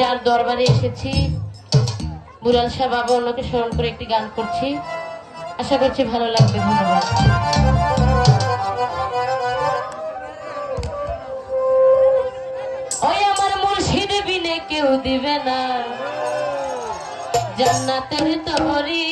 যার দরবারে এসেছি। বুড়াল শাহ বাবা ওনাকে স্মরণ করে একটি গান করছি। আশা করছি ভালো লাগবে, ধন্যবাদ। ওই আমার কেউ দিবে না। জান্নাতের তহরি।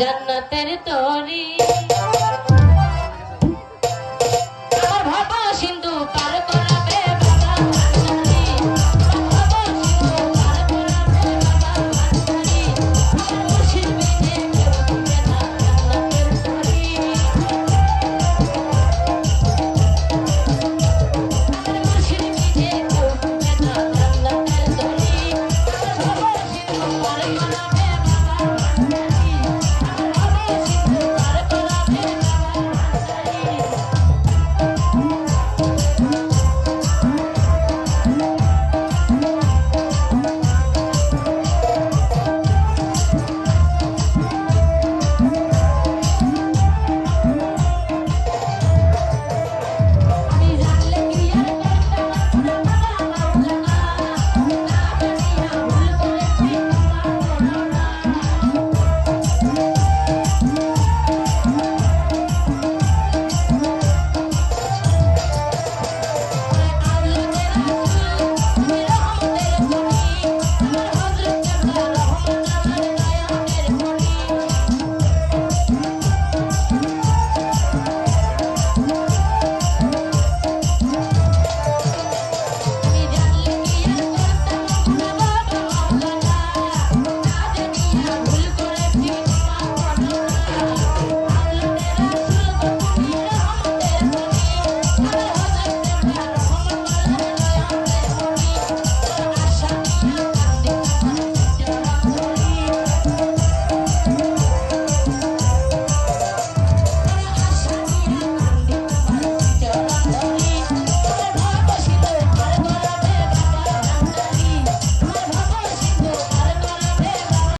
জান্নাতের তরি।